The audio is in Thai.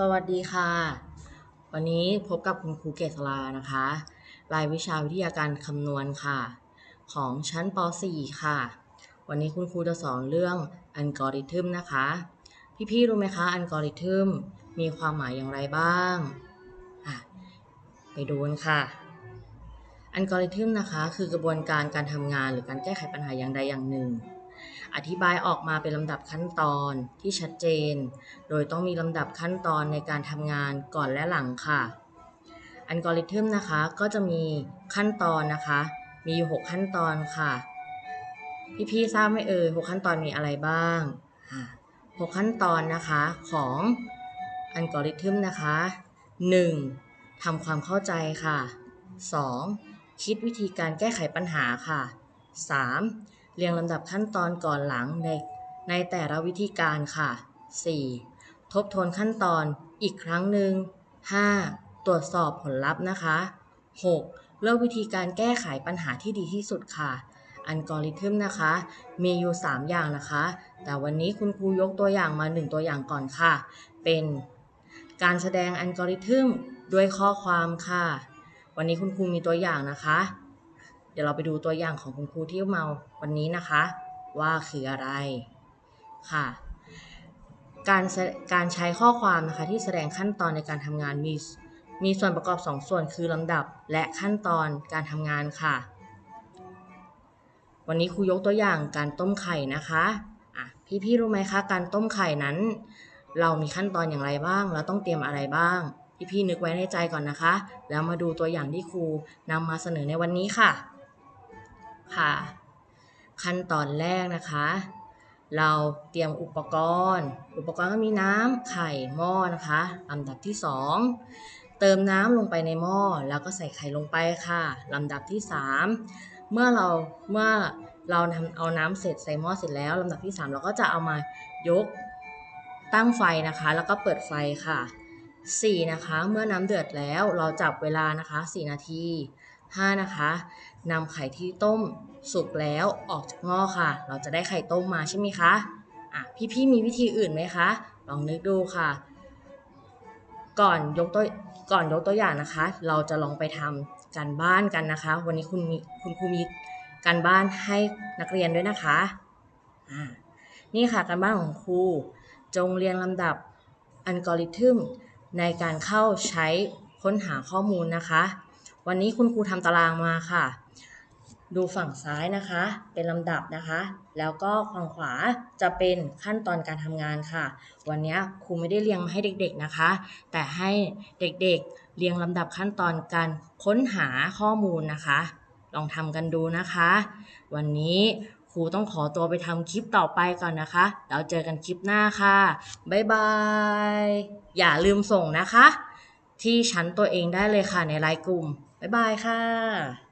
สวัสดีค่ะ วันนี้พบกับคุณครูเกษรานะคะ รายวิชาวิทยาการคำนวณค่ะ ของชั้นป .4 ค่ะ วันนี้คุณครูจะสอนเรื่องอัลกอริทึมนะคะ พี่ๆรู้ไหมคะอัลกอริทึมมีความหมายอย่างไรบ้างไปดูกันค่ะอัลกอริทึมนะคะ คือกระบวนการการทำงานหรือการแก้ไขปัญหาอย่างใดอย่างหนึ่ง อธิบายออกมาเป็นลำดับขั้นตอนที่ชัดเจน โดยต้องมีลำดับขั้นตอนในการทำงานก่อนและหลังค่ะ อัลกอริทึมนะคะก็จะมีขั้นตอนนะคะ มีอยู่ 6 ขั้นตอนค่ะ พี่ๆทราบไหมเอ่ย6ขั้นตอนมีอะไรบ้างอะหกขั้นตอนนะคะของอัลกอริทึมนะคะ 1. ทำความเข้าใจค่ะ 2. คิดวิธีการแก้ไขปัญหาค่ะ 3. เรียงลำดับขั้นตอนก่อนหลังในในแต่ละวิธีการค่ะ 4. ทบทวนขั้นตอนอีกครั้งหนึ่ง 5. ตรวจสอบผลลัพธ์นะคะ 6. เลือกวิธีการแก้ไขปัญหาที่ดีที่สุดค่ะ อัลกอริทึมนะคะ มีอยู่ 3 อย่างนะคะ แต่วันนี้คุณครูยกตัวอย่างมา 1 ตัวอย่างก่อนค่ะ เป็นการแสดงอัลกอริทึมด้วยข้อความค่ะ วันนี้คุณครูมีตัวอย่างนะคะ ดี๋ยวเราไปดูตัวอย่างของคุณครูที่มาวันนี้นะคะ ว่าคืออะไรค่ะ การการใช้ข้อความนะคะที่แสดงขั้นตอนในการทำงานมีมีส่วนประกอบ2ส่วนคือลำดับและขั้นตอนการทำงานค่ะ วันนี้ครูยกตัวอย่างการต้มไข่นะคะอะพี่ๆรู้ไหมคะการต้มไข่นั้น เรามีขั้นตอนอย่างไรบ้าง เราต้องเตรียมอะไรบ้างพี่ๆนึกไว้ในใจก่อนนะคะ แล้วมาดูตัวอย่างที่ครูนำมาเสนอในวันนี้ค่ะ ค่ะ ขั้นตอนแรกนะคะ เราเตรียมอุปกรณ์ อุปกรณ์ก็มีน้ำไข่หม้อนะคะลำดับที่ 2 เติมน้ำลงไปในหม้อแล้วก็ใส่ไข่ลงไปค่ะลำดับที่ 3 เมื่อเราเมื่อเราทำเอาน้ำเสร็จใส่หม้อเสร็จแล้วลำดับที่ 3 เราก็จะเอามายกตั้งไฟนะคะ แล้วก็เปิดไฟค่ะ 4 นะคะ เมื่อน้ำเดือดแล้วเราจับเวลานะคะ 4 นาที 5 นะคะนำไข่ที่ต้มสุกแล้วออกจากหม้อค่ะ เราจะได้ไข่ต้มมาใช่ไหมคะอะพี่ๆมีวิธีอื่นไหมคะ ลองนึกดูค่ะ ก่อนยกตัวก่อนยกตัวอย่างนะคะ เราจะลองไปทำการบ้านกันนะคะ วันนี้คุณมีคุณครูมีการบ้านให้นักเรียนด้วยนะคะอ่านี่ค่ะการบ้านของครูจงเรียงลำดับอัลกอริทึมในการเข้าใช้ค้นหาข้อมูลนะคะ วันนี้คุณครูทำตารางมาค่ะ ดูฝั่งซ้ายนะคะ เป็นลำดับนะคะ แล้วก็ฝั่งขวาจะเป็นขั้นตอนการทำงานค่ะ วันนี้ครูไม่ได้เรียงมาให้เด็กๆนะคะ แต่ให้เด็กๆเรียงลำดับขั้นตอนการค้นหาข้อมูลนะคะ ลองทำกันดูนะคะ วันนี้ครูต้องขอตัวไปทำคลิปต่อไปก่อนนะคะ แล้วเจอกันคลิปหน้าค่ะ บ๊ายบาย อย่าลืมส่งนะคะ ที่ชั้นตัวเองได้เลยค่ะในไลน์กลุ่ม บ๊ายบายค่ะ